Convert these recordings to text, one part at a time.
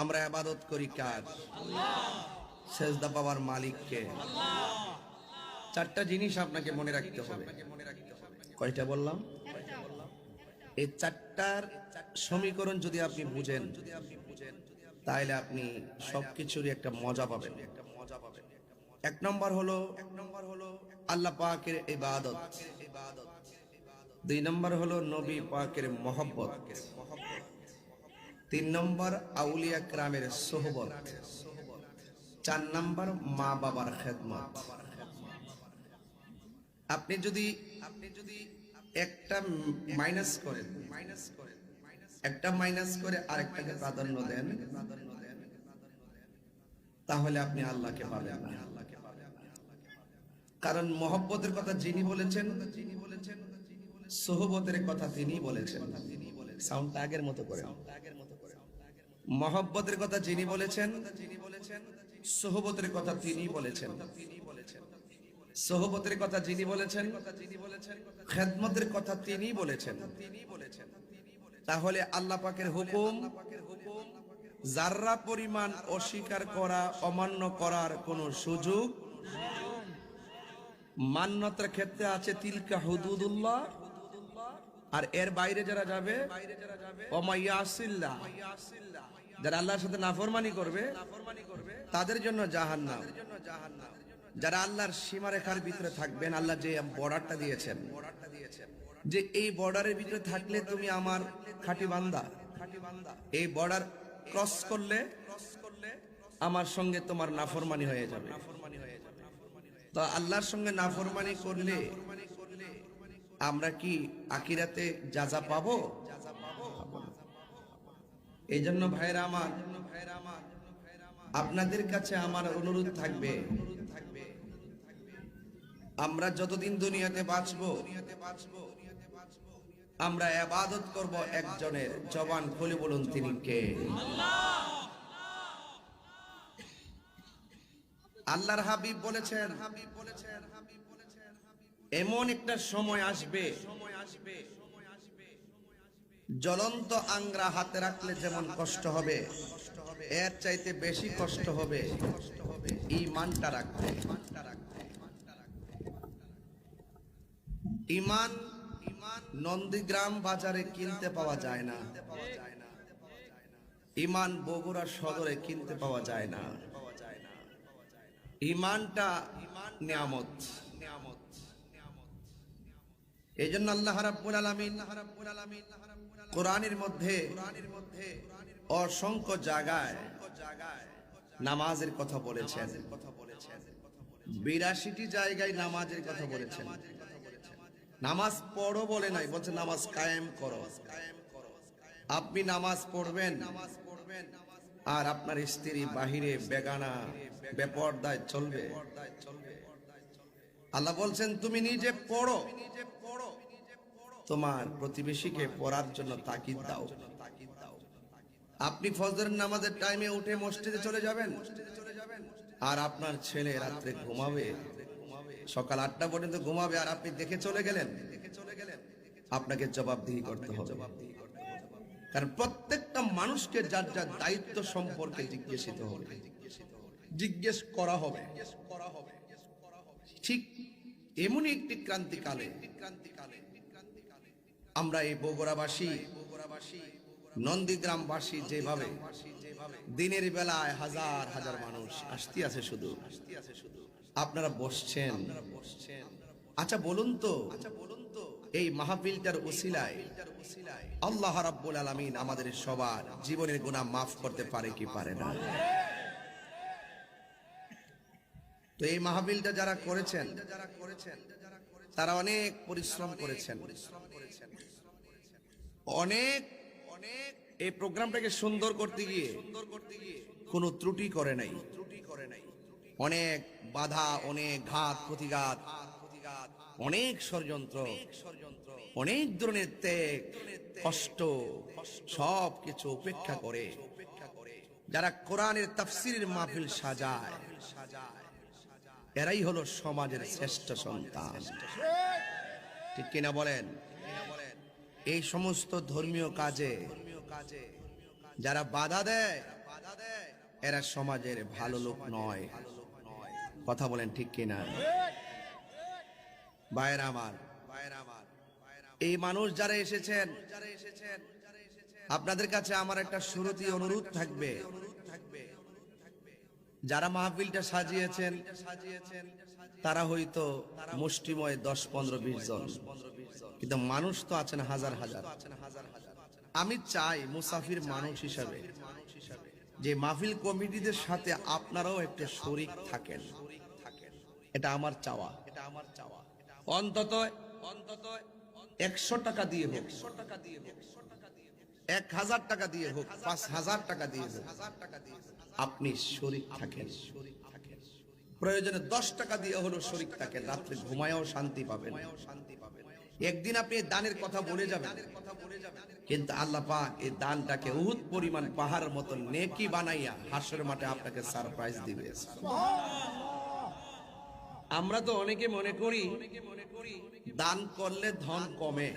আমরা আবাদত করি কার? সেজদা পাওয়ার মালিককে। চারটা জিনিস আপনাকে মনে রাখতে হবে। কয়টা বললাম? এই চারটার সমীকরণ যদি আপনি বুঝেন তাহলে আপনি সবকিছুরই একটা মজা পাবেন। এক নম্বর হলো এক নম্বর হলো আল্লাহ পাকের ইবাদত। দুই নম্বর হলো নবী পাকের মহব্বত। তিন নম্বর আউলিয়া ক্রামের সোহবত, চার নম্বর মা বাবার খেদমত। আপনি যদি আপনি যদি একটা মাইনাস করেন মাইনাস করেন একটা মাইনাস করে আরেকটাকে প্রাধান্য দেন, তাহলে আপনি আল্লাহকে পাবেন আল্লাহকে কারণ মহব্বতের কথা যিনি বলেছেন যিনি বলেছেন সোহবতের কথা তিনি বলেছেন। সাউন্ডটা আগের মতো করে। মহব্বতের কথা যিনি বলেছেন, সোহবতের কথা তিনি বলেছেন। সোহবতের কথা যিনি বলেছেন, খেদমতের কথা তিনি বলেছেন। তাহলে আল্লাহ পাকের হুকুম, যার্রা পরিমাণ অস্বীকার করা, অমান্য করার কোনো সুযোগ মান্যতার ক্ষেত্রে আছে তিলকা হুদুদুল্লাহ। আর এর বাইরে যারা যাবে যারা আল্লাহর সাথে নাফরমানি করবে, তাদের জন্য জাহান্নাম। যারা আল্লাহর সীমারেখার ভিতরে থাকবেন, আল্লাহ যে বর্ডারটা দিয়েছেন, যে এই বর্ডারের ভিতরে থাকলে তুমি আমার খাঁটি বান্দা। এই বর্ডার ক্রস করলে আমার সঙ্গে তোমার নাফরমানি হয়ে যাবে। তো আল্লাহর সঙ্গে নাফরমানি করলে আমরা কি আকিরাতে যাজা পাবো? এই জন্য ভাইরা আমার, আপনাদের কাছে আমার অনুরোধ থাকবে, আমরা যতদিন দুনিয়াতে বাঁচবো, আমরা আবাদত করব একজনের জবান খুলে বলুন তিনি কে? আল্লাহর হাবিব বলেছেন হাবিব বলেছেন হাবিব এমন একটা সময় আসবে, জ্বলন্ত আংরা হাতে রাখলে যেমন কষ্ট হবে, এর চাইতে বেশি কষ্ট হবে ইমানটা রাখতে। ইমান ইমান নন্দীগ্রাম বাজারে কিনতে পাওয়া যায় না। ইমান বগুড়া সদরে কিনতে পাওয়া যায় না। ইমানটা নিয়ামত নিয়ামত। এই জন্য আল্লাহ রাব্বুল আলামিন কোরআনের মধ্যে অসংখ্য জায়গায় নামাজের কথা বলেছেন। কথা বলেছেন। বিরাশিটি জায়গায় নামাজের কথা বলেছেন। নামাজ পড়ো বলে নাই বলছে নামাজ কায়েম করো। আপনি নামাজ পড়বেন নামাজ পড়বেন। আর আপনার স্ত্রী বাহিরে বেগানা বেপর্দায় চলবে। আল্লাহ বলছেন, তুমি নিজে পড়ো। তোমার প্রতিবেশীকে পড়ার জন্য তাকিদ দাও। আপনি ফজরের নামাজের টাইমে উঠে মসজিদে চলে যাবেন। আর আপনার ছেলে রাত্রে ঘুমাবে। সকাল আটটা পর্যন্ত ঘুমাবে আর আপনি দেখে চলে গেলেন। আপনাকে জবাবদিহি করতে হবে। কারণ প্রত্যেকটা মানুষকে যার যার দায়িত্ব সম্পর্কে জিজ্ঞাসিত হবে। জিজ্ঞেস করা হবে। ঠিক এমনই একটি ক্রান্তিকালে আমরা এই বগুড়াবাসী, নন্দীগ্রামবাসী যেভাবে দিনের বেলায় হাজার হাজার মানুষ আসতে আছে শুধু, আপনারা বসছেন। আচ্ছা বলুন তো, এই মাহফিলটার উসিলায় আল্লাহ রাব্বুল আলামিন আমাদের সবার জীবনের গুনাহ মাফ করতে পারে কি পারে না? তো এই মাহফিলটা যারা করেছেন যারা করেছেন তারা অনেক পরিশ্রম করেছেন। অনেক অনেক এই প্রোগ্রামটাকে সুন্দর করতে গিয়ে কোনো ত্রুটি করে নাই। ত্রুটি করে নাই অনেক বাধা, অনেক ঘাত প্রতিঘাত অনেক ষড়যন্ত্র, অনেক ধরনের ত্যাগ, কষ্ট সব কিছু উপেক্ষা করে যারা কোরআনের তাফসিরের মাহফিল সাজায় সাজায়। এরাই হলো সমাজের শ্রেষ্ঠ সন্তান। ঠিক কিনা বলেন? এই সমস্ত ধর্মীয় কাজে যারা বাধা দেয়, এরা সমাজের ভালো লোক নয়। কথা বলেন ঠিক কিনা? ভাইয়ের আমার, এই মানুষ যারা এসেছেন যারা এসেছেন আপনাদের কাছে আমার একটা শুরুতি অনুরোধ থাকবে। যারা মাহফিলটা সাজিয়েছেন, তারা হয়তো মুষ্টিময় দশ পনেরো বিশ জন। কিন্তু মানুষ তো আছেন হাজার হাজার। আমি চাই মুসাফির মানুষ হিসাবে যে মাহফিল কমিটিদের সাথে আপনারাও একটা শরিক থাকেন। এটা আমার চাওয়া। এটা আমার চাওয়া অন্তত অন্তত একশো টাকা দিয়ে হোক টাকা দিয়ে হোক, এক হাজার টাকা দিয়ে হোক, পাঁচ হাজার টাকা দিয়ে হোক। আপনি শরিক থাকেন। প্রয়োজনে দশ টাকা দিয়ে হলো শরিক থাকেন রাত্রে ঘুমায়ও শান্তি পাবেন। একদিন আপনি দানের কথা বলে যাবেন, কিন্তু আল্লাহ পাক এই দানটাকে উহুদ পরিমাণ পাহাড়ের মতো নেকি বানাইয়া হাসর মাঠে আপনাকে সারপ্রাইজ দিবে। আমরা তো অনেকে মনে করি, দান করলে ধন কমে,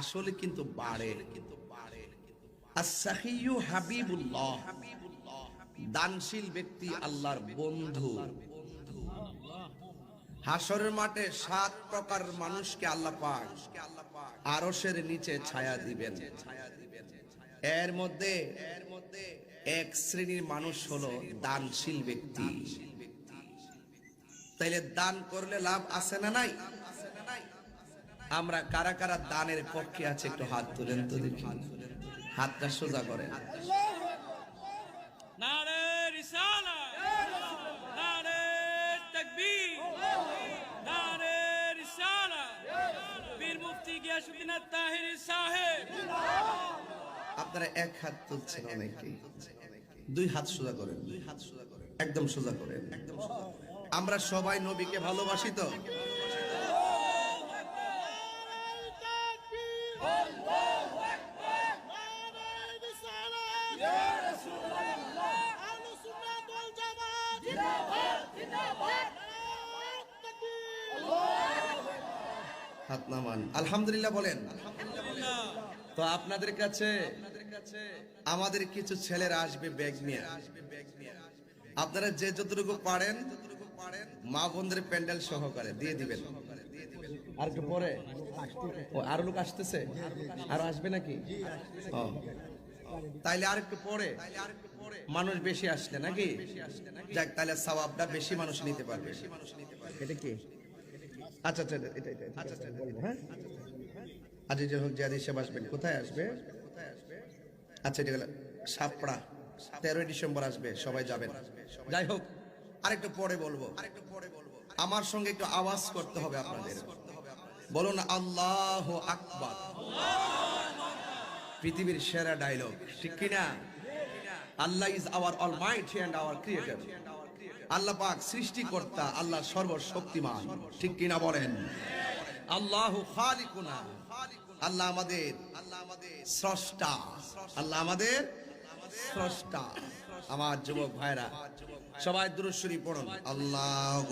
আসলে কিন্তু বাড়ে। কিন্তু দানশীল ব্যক্তি আল্লাহর বন্ধু। হাসরের মাঠে সাত প্রকার মানুষকে আল্লাহ পাক নিচে ছায়া দিবেন। এর মধ্যে এক শ্রেণির মানুষ হলো দানশীল ব্যক্তি। তাইলে দান করলে লাভ আছে না নাই? আমরা কারা কারা দানের পক্ষে আছে একটু হাত তুলেন তো দেখি। হাতটা সোজা করেন সাহেব। আপনারা এক হাত তুলছেন অনেকেই দুই হাত সোজা করেন। দুই হাত সোজা করেন একদম সোজা করেন। একদম। আমরা সবাই নবীকে ভালোবাসি তো? হাত আলহামদুলিল্লাহ বলেন। তো আপনাদের কাছে, আমাদের কিছু ছেলেরা আসবে ব্যাগ নিয়ে। আপনারা যে যতটুকু পারেন, মা বোনদের প্যান্ডেল সহকারে দিয়ে দিবেন। আর একটু পরে। আরও লোক আসতেছে? আর আসবে নাকি? তাইলে আর একটু পরে। মানুষ বেশি আসলে নাকি? যাক তাহলে সওয়াবটা বেশি মানুষ নিতে পারবে। এটা কি? আচ্ছা আচ্ছা এটা এটা আচ্ছা আচ্ছা বলব হ্যাঁ? আচ্ছা যে হোক জিয়াদ হিসেবে আসবেন কোথায় আসবে? আচ্ছা এটা গেল। সাপড়া তেরোই ডিসেম্বর আসবে সবাই যাবেন। যাই হোক আরেকটু পরে বলব। আরেকটু পরে বলব। আমার সঙ্গে একটু আওয়াজ করতে হবে আপনাদের। বলুন আল্লাহ আকবার। পৃথিবীর সেরা ডায়লগ ঠিক কিনা? Allah is our almighty and our creator Allah পাক সৃষ্টিকর্তা আল্লাহ সর্বশক্তিমান। ঠিক কিনা বলেন? আল্লাহ খালিকুনা। আল্লাহ আমাদের আল্লাহ আমাদের স্রষ্টা। আল্লাহ আমাদের স্রষ্টা। আমার যুবক ভাইরা, সবাই দুরুশ্বরী পড়ুন। আল্লাহ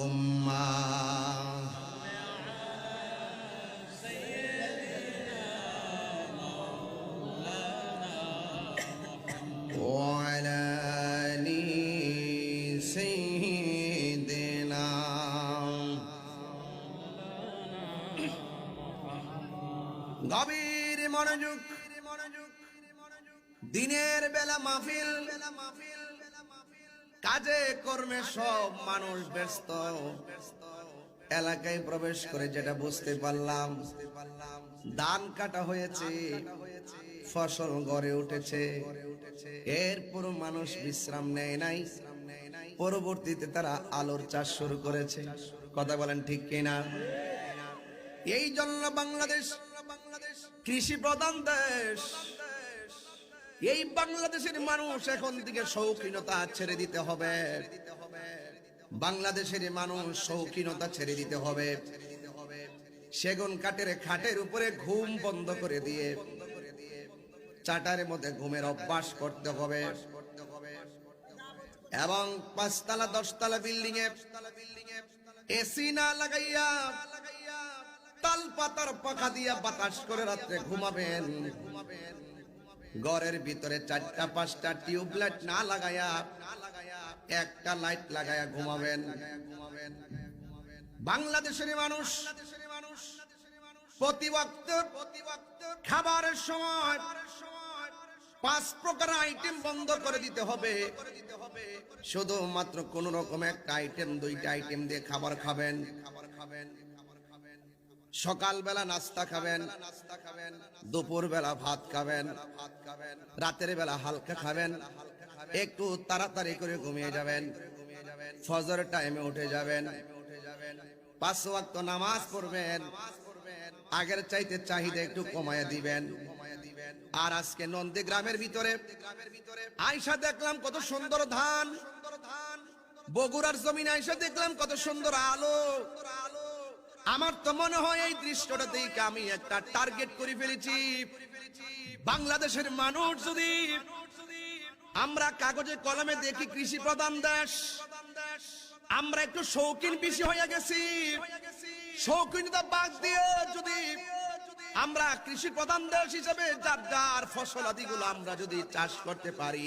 মনোযোগ। দিনের বেলা মাহফিল, কাজে কর্মে সব মানুষ ব্যস্ত। এলাকায় প্রবেশ করে যেটা বুঝতে পারলাম, ধান কাটা হয়েছে, ফসল গড়ে উঠেছে। এরপর মানুষ বিশ্রাম নেয় নাই। পরবর্তীতে তারা আলোর চাষ শুরু করেছে। কথা বলেন ঠিক কিনা? এই জন্য বাংলাদেশ কৃষি প্রধান দেশ। এই বাংলাদেশের মানুষ এখন থেকে শৌখিনতা ছেড়ে দিতে হবে। বাংলাদেশের মানুষ শৌখিনতা ছেড়ে দিতে হবে। সেগুন কাঠের খাটের উপরে ঘুম বন্ধ করে দিয়ে চাটারের মধ্যে ঘুমের অভ্যাস করতে হবে। এবং পাঁচতলা, দশতলা বিল্ডিং এ এসি না লাগাইয়া তাল পাতার পাখা দিয়া বাতাস করে রাত্রে ঘুমাবেন। ঘরের ভিতরে চারটা, পাঁচটা টিউবলাইট না লাগায়া, একটা লাইট লাগায়া ঘুমাবেন। বাংলাদেশের মানুষ খাবারের সময় পাঁচ প্রকার আইটেম বন্ধ করে দিতে হবে। শুধুমাত্র কোন রকম একটা আইটেম, দুইটা আইটেম দিয়ে খাবার খাবেন খাবার খাবেন। সকালবেলা নাস্তা খাবেন দুপুর বেলা ভাত খাবেন, রাতের বেলা হালকা খাবেন, একটু তাড়াতাড়ি করে ঘুমিয়ে যাবেন, ফজর টাইমে উঠে যাবেন, পাঁচ ওয়াক্ত নামাজ পড়বেন, আগের চাইতে চাহিদা একটু কমায় দিবেন। আর আজকে নন্দী গ্রামের ভিতরে আয়সা দেখলাম কত সুন্দর ধান, বগুড়ার জমিন আয়সা দেখলাম কত সুন্দর আলো। আমার তো মনে হয় এই দৃশ্যটা দেখে আমি একটা টার্গেট করে ফেলেছি। বাংলাদেশের মানুষ যদি আমরা কাগজে কলমে দেখি কৃষি প্রধান দেশ, আমরা একটু শৌখিন বেশি হয়ে গেছি। শৌখিনতা বাদ দিয়ে যদি আমরা কৃষি প্রধান দেশ হিসেবে যার যার ফসলাদিগুলো আমরা যদি চাষ করতে পারি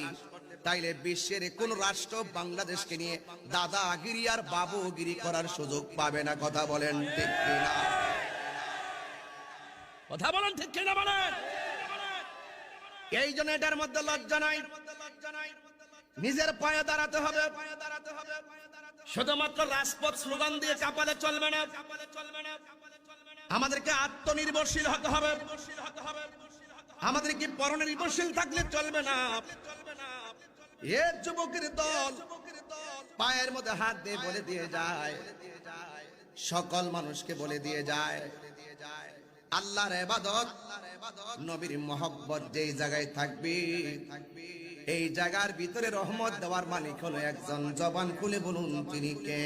তাইলে বিশ্বের কোন রাষ্ট্র বাংলাদেশকে নিয়ে দাদাগিরি আর বাবুগিরি করার সুযোগ পাবে না কথা বলেন ঠিক কিনা? কথা বলেন ঠিক কিনা বলেন এই জন্য এটার মধ্যে লজ্জা নাই। নিজের পায়ে দাঁড়াতে হবে। শুধুমাত্র রাজপথ স্লোগান দিয়ে চাপালে চলবে না। আমাদেরকে আত্মনির্ভরশীল হতে হবে। আমাদের আমাদেরকে পরনির্ভরশীল থাকলে চলবে না? এ যুবকের দল পায়ের মধ্যে হাত দিয়ে বলে দিয়ে যায়। সকল মানুষকে বলে দিয়ে যায়। আল্লাহর এবাদত নবীর মোহব্বত যেই জায়গায় থাকবে এই জায়গার ভিতরে রহমত দেওয়ার মালিক হলো একজন জবান খুলে বলুন তিনি কে?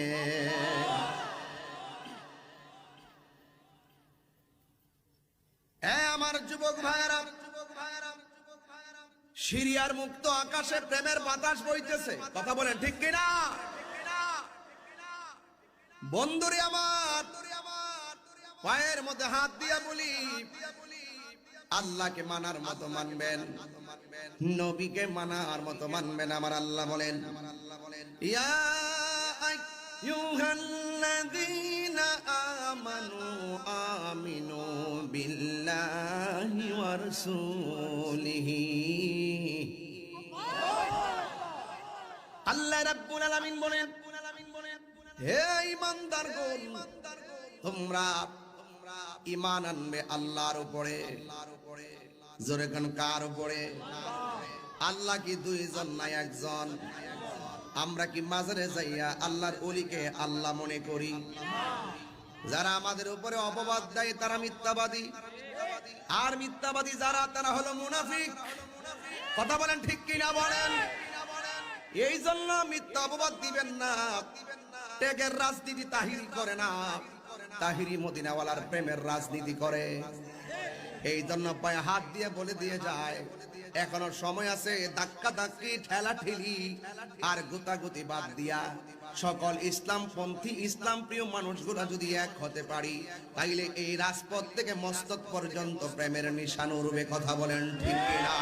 আমার যুবক ভাইয়েরা সিরিয়ার মুক্ত আকাশে প্রেমের বাতাস বইতেছে। কথা বলেন, ঠিক কিনা? বন্ধুরে আমার, পায়ের মধ্যে হাত দিয়া বলি, আল্লাহকে মানার মতো মানবেন, নবীকে মানার মতো মানবেন, আমার আল্লাহ বলেন। ইয়া আইয়ুহাল্লাযীনা আমানু আমিনু বিল্লাহি ওয়া রাসূলিহি। আল্লাহ রাব্বুল আলামিন বলেন, হে ইমানদারগণ তোমরা ইমান আনবে আল্লাহর উপরে। জোরে কোন, কার উপরে? আল্লাহ কি দুইজন নাই একজন? আমরা কি মাজারে যাইয়া আল্লাহর অলিকে আল্লাহ মনে করি? যারা আমাদের উপরে অপবাদ দেয়, তারা মিথ্যাবাদী। আর মিথ্যাবাদী যারা, তারা হলো মুনাফিক। কথা বলেন ঠিক কিনা বলেন? এই জন্য মিথ্যা অপবাদ দিবেন না। টেকের রাজনীতি তাহিরি করে না। তাহিরি মদিনাওয়ালার প্রেমের রাজনীতি করে। এই জন্য পায়ে হাত দিয়ে বলে দিয়ে যায়, এখনও সময় আছে ধাক্কা ধাক্কি, ঠেলা ঠেলি, আর গুতাগুতি বাদ দিয়া। সকল ইসলাম পন্থী ইসলাম প্রিয় মানুষগুলা যদি এক হতে পারি, তাইলে এই রাজপথ থেকে মস্তক পর্যন্ত প্রেমের নিশান উড়বে, কথা বলেন ঠিক কিনা?